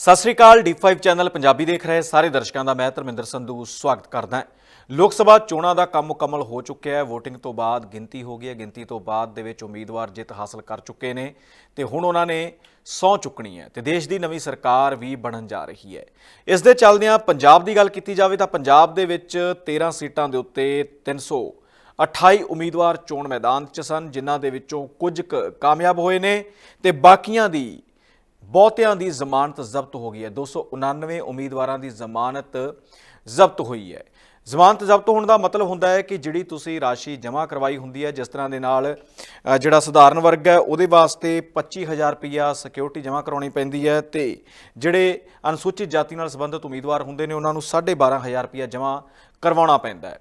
ਸਤਿ ਸ੍ਰੀ ਅਕਾਲ ਡੀ5 ਚੈਨਲ ਪੰਜਾਬੀ ਦੇਖ ਰਹੇ ਸਾਰੇ ਦਰਸ਼ਕਾਂ ਦਾ, ਮੈਂ ਧਰਮਿੰਦਰ ਸੰਧੂ ਸਵਾਗਤ ਕਰਦਾ ਹਾਂ। ਲੋਕ ਸਭਾ ਚੋਣਾਂ ਦਾ ਕੰਮ ਮੁਕੰਮਲ ਹੋ ਚੁੱਕਿਆ ਹੈ। VOTING ਤੋਂ ਬਾਅਦ ਗਿਣਤੀ ਹੋ ਗਈ ਹੈ। ਗਿਣਤੀ ਤੋਂ ਬਾਅਦ ਦੇ ਵਿੱਚ ਉਮੀਦਵਾਰ ਜਿੱਤ ਹਾਸਲ ਕਰ ਚੁੱਕੇ ਨੇ ਤੇ ਹੁਣ ਉਹਨਾਂ ਨੇ ਸਹੁੰ ਚੁੱਕਣੀ ਹੈ ਤੇ ਦੇਸ਼ ਦੀ ਨਵੀਂ ਸਰਕਾਰ ਵੀ ਬਣਨ ਜਾ ਰਹੀ ਹੈ। ਇਸ ਦੇ ਚੱਲਦਿਆਂ ਪੰਜਾਬ ਦੀ ਗੱਲ ਕੀਤੀ ਜਾਵੇ ਤਾਂ ਪੰਜਾਬ ਦੇ ਵਿੱਚ 13 ਸੀਟਾਂ ਦੇ ਉੱਤੇ 300 28 ਉਮੀਦਵਾਰ ਚੋਣ ਮੈਦਾਨ 'ਚ ਸਨ, ਜਿਨ੍ਹਾਂ ਦੇ ਵਿੱਚੋਂ ਕੁਝ ਕੁ ਕਾਮਯਾਬ ਹੋਏ ਨੇ ਤੇ ਬਾਕੀਆਂ ਦੀ ਬਹੁਤਿਆਂ ਦੀ ਜ਼ਮਾਨਤ ਜ਼ਬਤ ਹੋ ਗਈ ਹੈ। 299 ਉਮੀਦਵਾਰਾਂ ਦੀ ਜ਼ਮਾਨਤ ਜ਼ਬਤ ਹੋਈ ਹੈ। ਜ਼ਮਾਨਤ ਜ਼ਬਤ ਹੋਣ ਦਾ ਮਤਲਬ ਹੁੰਦਾ ਹੈ ਕਿ ਜਿਹੜੀ ਤੁਸੀਂ ਰਾਸ਼ੀ ਜਮ੍ਹਾਂ ਕਰਵਾਈ ਹੁੰਦੀ ਹੈ, ਜਿਸ ਤਰ੍ਹਾਂ ਦੇ ਨਾਲ ਜਿਹੜਾ ਸਧਾਰਨ ਵਰਗ ਹੈ, ਉਹਦੇ ਵਾਸਤੇ 25000 ਰੁਪਇਆ ਸਿਕਿਉਰਿਟੀ ਜਮ੍ਹਾਂ ਕਰਾਉਣੀ ਪੈਂਦੀ ਹੈ ਤੇ ਜਿਹੜੇ ਅਨੁਸੂਚਿਤ ਜਾਤੀ ਨਾਲ ਸੰਬੰਧਿਤ ਉਮੀਦਵਾਰ ਹੁੰਦੇ ਨੇ, ਉਹਨਾਂ ਨੂੰ 12500 ਰੁਪਇਆ ਜਮ੍ਹਾਂ ਕਰਵਾਉਣਾ ਪੈਂਦਾ ਹੈ।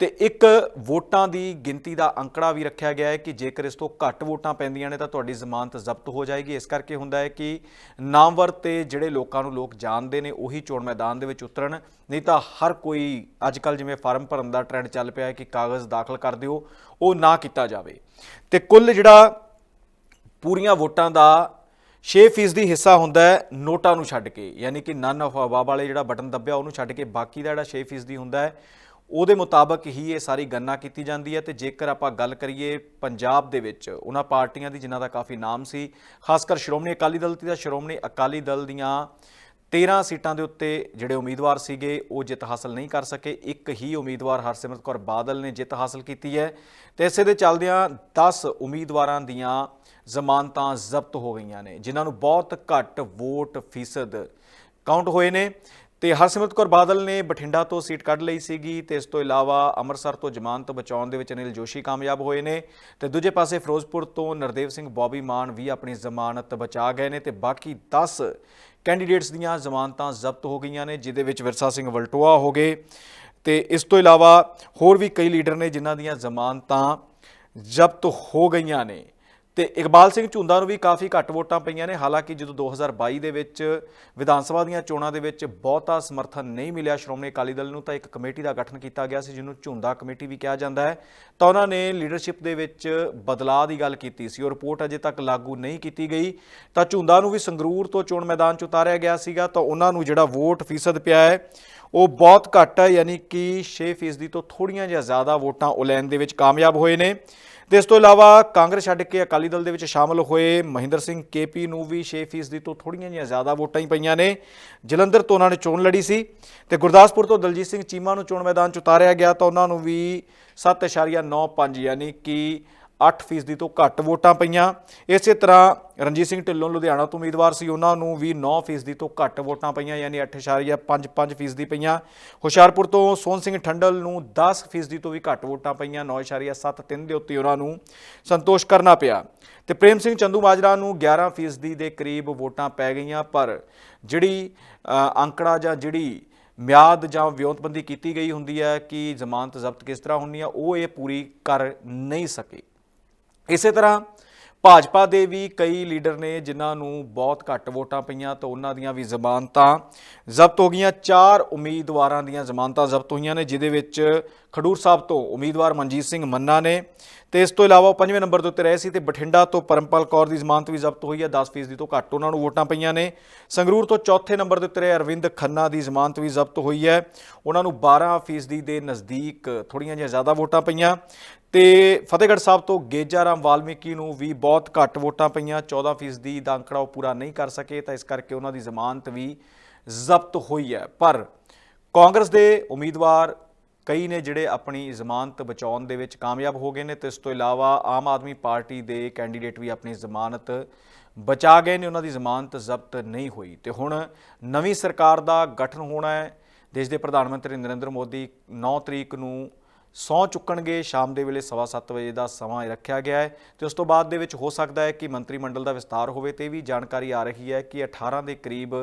ਤੇ ਇੱਕ ਵੋਟਾਂ ਦੀ ਗਿਣਤੀ ਦਾ ਅੰਕੜਾ ਵੀ ਰੱਖਿਆ ਗਿਆ ਹੈ ਕਿ ਜੇਕਰ ਇਸ ਤੋਂ ਘੱਟ ਵੋਟਾਂ ਪੈਂਦੀਆਂ ਨੇ ਤਾਂ ਤੁਹਾਡੀ ਜ਼ਮਾਨਤ ਜ਼ਬਤ ਹੋ ਜਾਏਗੀ। ਇਸ ਕਰਕੇ ਹੁੰਦਾ ਹੈ ਕਿ ਨਾਮਵਰ ਤੇ ਜਿਹੜੇ ਲੋਕਾਂ ਨੂੰ ਲੋਕ ਜਾਣਦੇ ਨੇ, ਉਹੀ ਚੋਣ ਮੈਦਾਨ ਦੇ ਵਿੱਚ ਉਤਰਨ, ਨਹੀਂ ਤਾਂ ਹਰ ਕੋਈ ਅੱਜ ਕੱਲ ਜਿਵੇਂ ਫਾਰਮ ਭਰਨ ਦਾ ਟ੍ਰੈਂਡ ਚੱਲ ਪਿਆ ਹੈ ਕਿ ਕਾਗਜ਼ ਦਾਖਲ ਕਰ ਦਿਓ, ਉਹ ਨਾ ਕੀਤਾ ਜਾਵੇ। ਤੇ ਕੁੱਲ ਜਿਹੜਾ ਪੂਰੀਆਂ ਵੋਟਾਂ ਦਾ 6% ਦੀ ਹਿੱਸਾ ਹੁੰਦਾ ਹੈ ਨੋਟਾਂ ਨੂੰ ਛੱਡ ਕੇ, ਯਾਨੀ ਕਿ ਨਨ ਆਫ ਅਬਾਬ ਵਾਲੇ ਜਿਹੜਾ ਬਟਨ ਦੱਬਿਆ ਉਹਨੂੰ ਛੱਡ ਕੇ ਬਾਕੀ ਦਾ ਜਿਹੜਾ 6% ਦੀ ਹੁੰਦਾ ਹੈ, ਉਹਦੇ ਮੁਤਾਬਕ ਹੀ ਇਹ ਸਾਰੀ ਗਣਨਾ ਕੀਤੀ ਜਾਂਦੀ ਹੈ। ਤੇ ਜੇਕਰ ਆਪਾਂ ਗੱਲ ਕਰੀਏ ਪੰਜਾਬ ਦੇ ਵਿੱਚ, ਉਹਨਾਂ ਪਾਰਟੀਆਂ ਦੀ ਜਿਨ੍ਹਾਂ ਦਾ ਕਾਫੀ ਨਾਮ ਸੀ ਖਾਸ ਕਰ ਸ਼੍ਰੋਮਣੀ ਅਕਾਲੀ ਦਲ ਤੇ ਸ਼੍ਰੋਮਣੀ ਅਕਾਲੀ ਦਲ ਦੀਆਂ 13 ਸੀਟਾਂ ਦੇ ਉੱਤੇ ਜਿਹੜੇ ਉਮੀਦਵਾਰ ਸੀਗੇ, ਉਹ ਜਿੱਤ ਹਾਸਲ ਨਹੀਂ ਕਰ ਸਕੇ। ਇੱਕ ਹੀ ਉਮੀਦਵਾਰ ਹਰਸਿਮਰਤ ਕੌਰ ਬਾਦਲ ਨੇ ਜਿੱਤ ਹਾਸਲ ਕੀਤੀ ਹੈ। ਤੇ ਇਸੇ ਦੇ ਚੱਲਦਿਆਂ 10 ਉਮੀਦਵਾਰਾਂ ਦੀਆਂ ਜ਼ਮਾਨਤਾਂ ਜ਼ਬਤ ਹੋ ਗਈਆਂ ਨੇ, ਜਿਨ੍ਹਾਂ ਨੂੰ ਬਹੁਤ ਘੱਟ ਵੋਟ ਫੀਸਦ ਕਾਊਂਟ ਹੋਏ ਨੇ। ਤੇ ਹਰਸਿਮਰਤ ਕੌਰ ਬਾਦਲ ਨੇ ਬਠਿੰਡਾ ਤੋਂ ਸੀਟ ਕੱਢ ਲਈ ਸੀਗੀ ਤੇ ਇਸ ਤੋਂ ਇਲਾਵਾ ਅੰਮ੍ਰਿਤਸਰ ਤੋਂ ਜ਼ਮਾਨਤ ਬਚਾਉਣ ਦੇ ਵਿੱਚ ਅਨਿਲ ਜੋਸ਼ੀ ਕਾਮਯਾਬ ਹੋਏ ਨੇ ਤੇ ਦੂਜੇ ਪਾਸੇ ਫਿਰੋਜ਼ਪੁਰ ਤੋਂ ਨਰਦੇਵ ਸਿੰਘ ਬੌਬੀ ਮਾਨ ਵੀ ਆਪਣੀ ਜ਼ਮਾਨਤ ਬਚਾ ਗਏ ਨੇ ਤੇ ਬਾਕੀ 10 ਕੈਂਡੀਡੇਟਸ ਦੀਆਂ ਜ਼ਮਾਨਤਾਂ ਜ਼ਬਤ ਹੋ ਗਈਆਂ ਨੇ ਜਿਦੇ ਵਿੱਚ ਵਿਰਸਾ ਸਿੰਘ ਵਲਟੋਆ ਹੋ ਗਏ। ਤੇ ਇਸ ਤੋਂ ਇਲਾਵਾ ਹੋਰ ਵੀ ਕਈ ਲੀਡਰ ਨੇ ਜਿਨ੍ਹਾਂ ਦੀਆਂ ਜ਼ਮਾਨਤਾਂ ਜ਼ਬਤ ਹੋ ਗਈਆਂ ਨੇ। ਤੇ ਇਕਬਾਲ ਸਿੰਘ ਝੁੰਦਾ ਨੂੰ ਵੀ ਕਾਫੀ ਘੱਟ ਵੋਟਾਂ ਪਈਆਂ ਨੇ। ਹਾਲਾਂਕਿ ਜਦੋਂ 2022 ਦੇ ਵਿੱਚ ਵਿਧਾਨ ਸਭਾ ਦੀਆਂ ਚੋਣਾਂ ਦੇ ਵਿੱਚ ਬਹੁਤਾ ਸਮਰਥਨ ਨਹੀਂ ਮਿਲਿਆ ਸ਼੍ਰੋਮਣੀ ਅਕਾਲੀ ਦਲ ਨੂੰ, ਤਾਂ ਇੱਕ ਕਮੇਟੀ ਦਾ ਗਠਨ ਕੀਤਾ ਗਿਆ ਸੀ, ਜਿਹਨੂੰ ਝੁੰਦਾ ਕਮੇਟੀ ਵੀ ਕਿਹਾ ਜਾਂਦਾ ਹੈ। ਤਾਂ ਉਹਨਾਂ ਨੇ ਲੀਡਰਸ਼ਿਪ ਦੇ ਵਿੱਚ ਬਦਲਾਅ ਦੀ ਗੱਲ ਕੀਤੀ ਸੀ। ਉਹ ਰਿਪੋਰਟ ਅਜੇ ਤੱਕ ਲਾਗੂ ਨਹੀਂ ਕੀਤੀ ਗਈ। ਤਾਂ ਝੁੰਦਾ ਨੂੰ ਵੀ ਸੰਗਰੂਰ ਤੋਂ ਚੋਣ ਮੈਦਾਨ 'ਚ ਉਤਾਰਿਆ ਗਿਆ ਸੀਗਾ। ਤਾਂ ਉਹਨਾਂ ਨੂੰ ਜਿਹੜਾ ਵੋਟ ਫੀਸਦ ਪਿਆ ਹੈ, ਉਹ ਬਹੁਤ ਘੱਟ ਹੈ, ਯਾਨੀ ਕਿ 6 ਫੀਸਦੀ ਤੋਂ ਥੋੜੀਆਂ ਜਿਹਾ ਜ਼ਿਆਦਾ ਵੋਟਾਂ ਉਹ ਲੈਣ ਦੇ ਵਿੱਚ ਕਾਮਯਾਬ ਹੋਏ ਨੇ। ਤੇ ਇਸ ਤੋਂ ਇਲਾਵਾ ਕਾਂਗਰਸ ਛੱਡ ਕੇ ਅਕਾਲੀ ਦਲ ਦੇ ਵਿੱਚ ਸ਼ਾਮਲ ਹੋਏ ਮਹਿੰਦਰ ਸਿੰਘ ਕੇਪੀ ਨੂੰ ਵੀ 6% ਤੋਂ ਥੋੜੀਆਂ ਜਿਹੀਆਂ ਜ਼ਿਆਦਾ ਵੋਟਾਂ ਹੀ ਪਈਆਂ ਨੇ। ਜਲੰਧਰ ਤੋਂ ਉਹਨਾਂ ਨੇ ਚੋਣ ਲੜੀ ਸੀ ਤੇ ਗੁਰਦਾਸਪੁਰ ਤੋਂ ਦਲਜੀਤ ਸਿੰਘ ਚੀਮਾ ਨੂੰ ਚੋਣ ਮੈਦਾਨ 'ਚ ਉਤਾਰਿਆ ਗਿਆ ਤਾਂ ਉਹਨਾਂ ਨੂੰ ਵੀ 7.95 ਯਾਨੀ ਕਿ 8% ਤੋਂ ਘੱਟ ਵੋਟਾਂ ਪਈਆਂ। ਇਸੇ ਤਰ੍ਹਾਂ ਰਣਜੀਤ ਸਿੰਘ ਢਿੱਲੋਂ ਲੁਧਿਆਣਾ ਤੋਂ ਉਮੀਦਵਾਰ ਸੀ, ਉਹਨਾਂ ਨੂੰ ਵੀ 9% ਤੋਂ ਘੱਟ ਵੋਟਾਂ ਪਈਆਂ, ਯਾਨੀ 8.55% ਦੀ ਪਈਆਂ। ਹੁਸ਼ਿਆਰਪੁਰ ਤੋਂ ਸੋਹਣ ਸਿੰਘ ਠੰਡਲ ਨੂੰ 10% ਤੋਂ ਵੀ ਘੱਟ ਵੋਟਾਂ ਪਈਆਂ 9.73 ਦੇ ਉੱਤੇ ਉਹਨਾਂ ਨੂੰ ਸੰਤੋਸ਼ ਕਰਨਾ ਪਿਆ। ਤੇ ਪ੍ਰੇਮ ਸਿੰਘ ਚੰਦੂ ਮਾਜਰਾ ਨੂੰ 11% ਦੇ ਕਰੀਬ ਵੋਟਾਂ ਪੈ ਗਈਆਂ, ਪਰ ਜਿਹੜੀ ਅੰਕੜਾ ਜਾਂ ਜਿਹੜੀ ਮਿਆਦ ਜਾਂ ਵਿਉਂਤਬੰਦੀ ਕੀਤੀ ਗਈ ਹੁੰਦੀ ਹੈ ਕਿ ਜ਼ਮਾਨਤ ਜ਼ਬਤ ਕਿਸ ਤਰ੍ਹਾਂ ਹੁੰਦੀ ਹੈ, ਉਹ ਇਹ ਪੂਰੀ ਕਰ ਨਹੀਂ ਸਕੇ। ਇਸੇ ਤਰ੍ਹਾਂ ਭਾਜਪਾ ਦੇ ਵੀ ਕਈ ਲੀਡਰ ਨੇ ਜਿਨ੍ਹਾਂ ਨੂੰ ਬਹੁਤ ਘੱਟ ਵੋਟਾਂ ਪਈਆਂ ਤਾਂ ਉਹਨਾਂ ਦੀਆਂ ਵੀ ਜ਼ਮਾਨਤਾਂ ਜ਼ਬਤ ਹੋ ਗਈਆਂ। ਚਾਰ ਉਮੀਦਵਾਰਾਂ ਦੀਆਂ ਜ਼ਮਾਨਤਾਂ ਜ਼ਬਤ ਹੋਈਆਂ ਨੇ ਜਿਦੇ ਵਿੱਚ ਖਡੂਰ ਸਾਹਿਬ ਤੋਂ ਉਮੀਦਵਾਰ ਮਨਜੀਤ ਸਿੰਘ ਮੰਨਾ ਨੇ ਤੇ ਇਸ ਤੋਂ ਇਲਾਵਾ ਉਹ ਪੰਜਵੇਂ ਨੰਬਰ ਦੇ ਉੱਤੇ ਰਹੇ ਸੀ ਤੇ ਬਠਿੰਡਾ ਤੋਂ ਪਰਮਪਾਲ ਕੌਰ ਦੀ ਜ਼ਮਾਨਤ ਵੀ ਜ਼ਬਤ ਹੋਈ ਹੈ। 10% ਦੀ ਤੋਂ ਘੱਟ ਉਹਨਾਂ ਨੂੰ ਵੋਟਾਂ ਪਈਆਂ ਨੇ। ਸੰਗਰੂਰ ਤੋਂ ਚੌਥੇ ਨੰਬਰ ਦੇ ਉੱਤੇ ਰਹੇ ਅਰਵਿੰਦ ਖੰਨਾ ਦੀ ਜ਼ਮਾਨਤ ਵੀ ਜ਼ਬਤ ਹੋਈ ਹੈ। ਉਹਨਾਂ ਨੂੰ 12% ਦੇ ਨਜ਼ਦੀਕ ਥੋੜੀਆਂ ਜਿਹੀਆਂ ਜ਼ਿਆਦਾ ਵੋਟਾਂ ਪਈਆਂ। ਤੇ ਫਤਿਹਗੜ੍ਹ ਸਾਹਿਬ ਤੋਂ ਗੇਜਾ ਰਾਮ ਵਾਲਮੀਕੀ ਨੂੰ ਵੀ ਬਹੁਤ ਘੱਟ ਵੋਟਾਂ ਪਈਆਂ 14% ਦਾ ਅੰਕੜਾ ਉਹ ਪੂਰਾ ਨਹੀਂ ਕਰ ਸਕੇ, ਤਾਂ ਇਸ ਕਰਕੇ ਉਹਨਾਂ ਦੀ ਜ਼ਮਾਨਤ ਵੀ ਜ਼ਬਤ ਹੋਈ ਹੈ। ਪਰ ਕਾਂਗਰਸ ਦੇ ਉਮੀਦਵਾਰ ਕਈ ਨੇ ਜਿਹੜੇ ਆਪਣੀ ਜ਼ਮਾਨਤ ਬਚਾਉਣ ਦੇ ਵਿੱਚ ਕਾਮਯਾਬ ਹੋ ਗਏ ਨੇ ਤੇ ਇਸ ਤੋਂ ਇਲਾਵਾ ਆਮ ਆਦਮੀ ਪਾਰਟੀ ਦੇ ਕੈਂਡੀਡੇਟ ਵੀ ਆਪਣੀ ਜ਼ਮਾਨਤ ਬਚਾ ਗਏ ਨੇ, ਉਹਨਾਂ ਦੀ ਜ਼ਮਾਨਤ ਜ਼ਬਤ ਨਹੀਂ ਹੋਈ। ਤੇ ਹੁਣ ਨਵੀਂ ਸਰਕਾਰ ਦਾ ਗਠਨ ਹੋਣਾ ਹੈ। ਦੇਸ਼ ਦੇ ਪ੍ਰਧਾਨ ਮੰਤਰੀ ਨਰਿੰਦਰ ਮੋਦੀ 9 ਤਰੀਕ ਨੂੰ ਸਹੁੰ ਚੁੱਕਣਗੇ, ਸ਼ਾਮ ਦੇ ਵੇਲੇ 7:30 ਵਜੇ ਦਾ ਸਮਾਂ ਰੱਖਿਆ ਗਿਆ ਹੈ ਤੇ ਉਸ ਤੋਂ ਬਾਅਦ ਦੇ ਵਿੱਚ ਹੋ ਸਕਦਾ ਹੈ ਕਿ ਮੰਤਰੀ ਮੰਡਲ ਦਾ ਵਿਸਤਾਰ ਹੋਵੇ ਤੇ ਇਹ ਵੀ ਜਾਣਕਾਰੀ ਆ ਰਹੀ ਹੈ ਕਿ 18 ਦੇ ਕਰੀਬ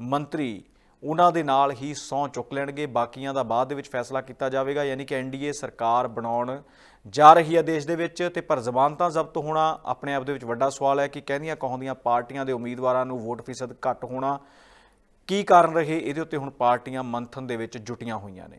ਮੰਤਰੀ ਉਹਨਾਂ ਦੇ ਨਾਲ ਹੀ ਸਹੁੰ ਚੁੱਕ ਲੈਣਗੇ। ਬਾਕੀਆਂ ਦਾ ਬਾਅਦ ਦੇ ਵਿੱਚ ਫੈਸਲਾ ਕੀਤਾ ਜਾਵੇਗਾ, ਯਾਨੀ ਕਿ ਐਨਡੀਏ ਸਰਕਾਰ ਬਣਾਉਣ ਜਾ ਰਹੀ ਹੈ ਦੇਸ਼ ਦੇ ਵਿੱਚ ਤੇ ਪਰ ਜ਼ਮਾਨਤਾਂ ਜ਼ਬਤ ਹੋਣਾ ਆਪਣੇ ਆਪ ਦੇ ਵਿੱਚ ਵੱਡਾ ਸਵਾਲ ਹੈ ਕਿ ਕਹਿੰਦੀਆਂ ਕਹਾਉਂਦੀਆਂ ਪਾਰਟੀਆਂ ਦੇ ਉਮੀਦਵਾਰਾਂ ਨੂੰ ਵੋਟ ਫੀਸਦ ਘੱਟ ਹੋਣਾ ਕੀ ਕਾਰਨ ਰਹੇ? ਇਹਦੇ ਉੱਤੇ ਹੁਣ ਪਾਰਟੀਆਂ ਮੰਥਨ ਦੇ ਵਿੱਚ ਜੁਟੀਆਂ ਹੋਈਆਂ ਨੇ।